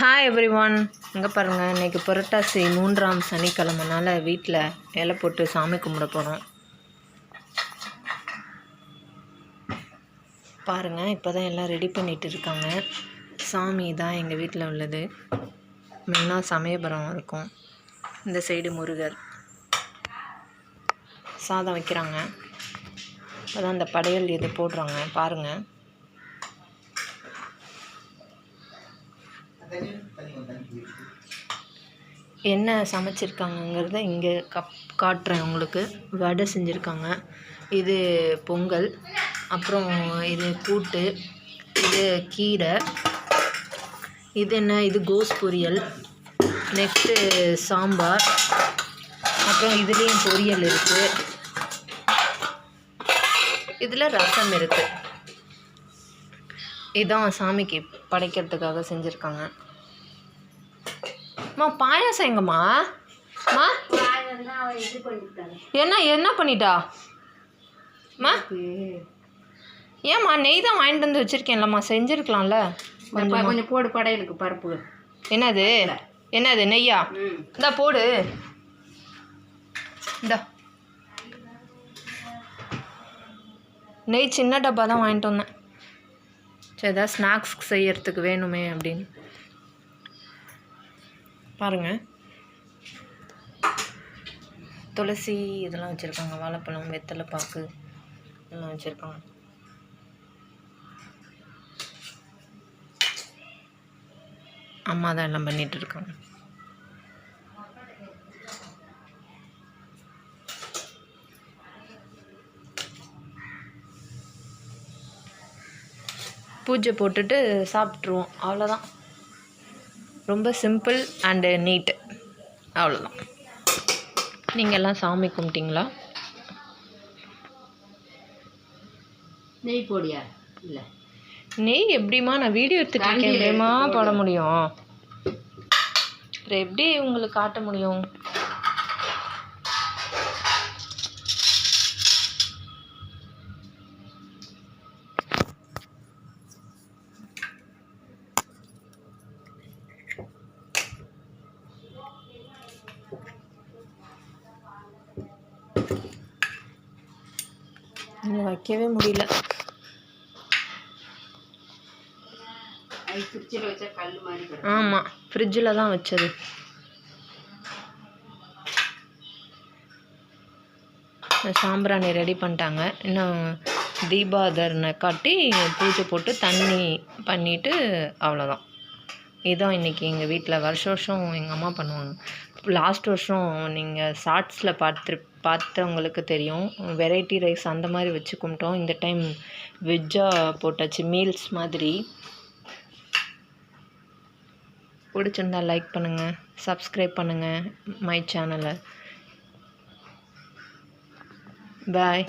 Hi every one இங்கே பாருங்கள் இன்றைக்கி புரட்டாசி மூன்றாம் சனிக்கிழமைனால வீட்டில் இலை போட்டு சாமி கும்பிட போகிறோம் பாருங்கள் இப்போ தான் எல்லாம் ரெடி பண்ணிட்டு இருக்காங்க. சாமி தான் எங்கள் வீட்டில் உள்ளது. மெயினாக சமயபுரம் இருக்கும். இந்த சைடு முருகர். சாதம் வைக்கிறாங்க. அதான் அந்த படையல் இது போடுறாங்க. பாருங்கள் என்ன சமைச்சிருக்காங்கங்கிறத இங்கே கப் காட்டுறேன் உங்களுக்கு. வடை செஞ்சுருக்காங்க. இது பொங்கல். அப்புறம் இது கூட்டு. இது கீரை. இது என்ன? இது கோஸ் பொரியல். நெக்ஸ்ட்டு சாம்பார். அப்புறம் இதுலேயும் பொரியல் இருக்குது இதில் ரசம் இருக்குது இதான் சாமிக்கு படைக்கிறதுக்காக செஞ்சுருக்காங்க. அம்மா பாயாசம் எங்கம்மா? அம்மா என்ன என்ன பண்ணிட்டா? அம்மா ஏம்மா நெய் தான் வாங்கிட்டு வந்து வச்சுருக்கேன்லம்மா செஞ்சுருக்கலாம்ல? கொஞ்சம். கொஞ்சம். போடு படையலுக்கு பருப்பு. என்னது? என்னது நெய்யா? ம். இந்தா போடு. இந்தா. நெய் சின்ன டப்பா தான் வாங்கிட்டு வந்தேன். சரி ஏதாவது ஸ்நாக்ஸ் செய்யறதுக்கு வேணுமே அப்படின்னு. பாருங்கள் துளசி இதெல்லாம் வச்சுருக்காங்க. வாழைப்பழம் வெத்தலை பாக்கு இதெல்லாம் வச்சுருக்காங்க. அம்மா தான் எல்லாம் பண்ணிகிட்டு இருக்காங்க. பூஜை போட்டுட்டு சாப்பிட்ருவோம் அவ்வளோதான் ரொம்ப சிம்பிள் அண்டு நீட் அவ்வளோதான் நீங்கள் எல்லாம் சாமி கும்பிட்டீங்களா? நெய் போடியா? இல்லை. நெய் எப்படிம்மா? நான் வீடியோ எடுத்துட்டு இருக்கேன் போட. முடியும்? அப்புறம் எப்படி உங்களுக்கு காட்ட முடியும்? வைக்கவே முடியல. ஆமாம் ஃப்ரிட்ஜில் தான் வச்சது. சாம்பிராணி ரெடி பண்ணிட்டாங்க. இன்னும் தீபாதரனை காட்டி பூஜை போட்டு தண்ணி பண்ணிவிட்டு அவ்வளோதான் இதுதான் இன்றைக்கி எங்கள் வீட்டில் வருஷ வருஷம் எங்கள் அம்மா பண்ணுவாங்க. லாஸ்ட் வருஷம் நீங்கள் ஷார்ட்ஸில் பார்த்து பார்த்தவங்களுக்கு தெரியும். வெரைட்டி ரைஸ் அந்த மாதிரி வச்சு கும்பிட்டோம். இந்த டைம் வெஜ்ஜாக போட்டாச்சு மீல்ஸ் மாதிரி. பிடிச்சிருந்தா லைக் பண்ணுங்கள் சப்ஸ்கிரைப் பண்ணுங்கள் மை சேனலை பாய்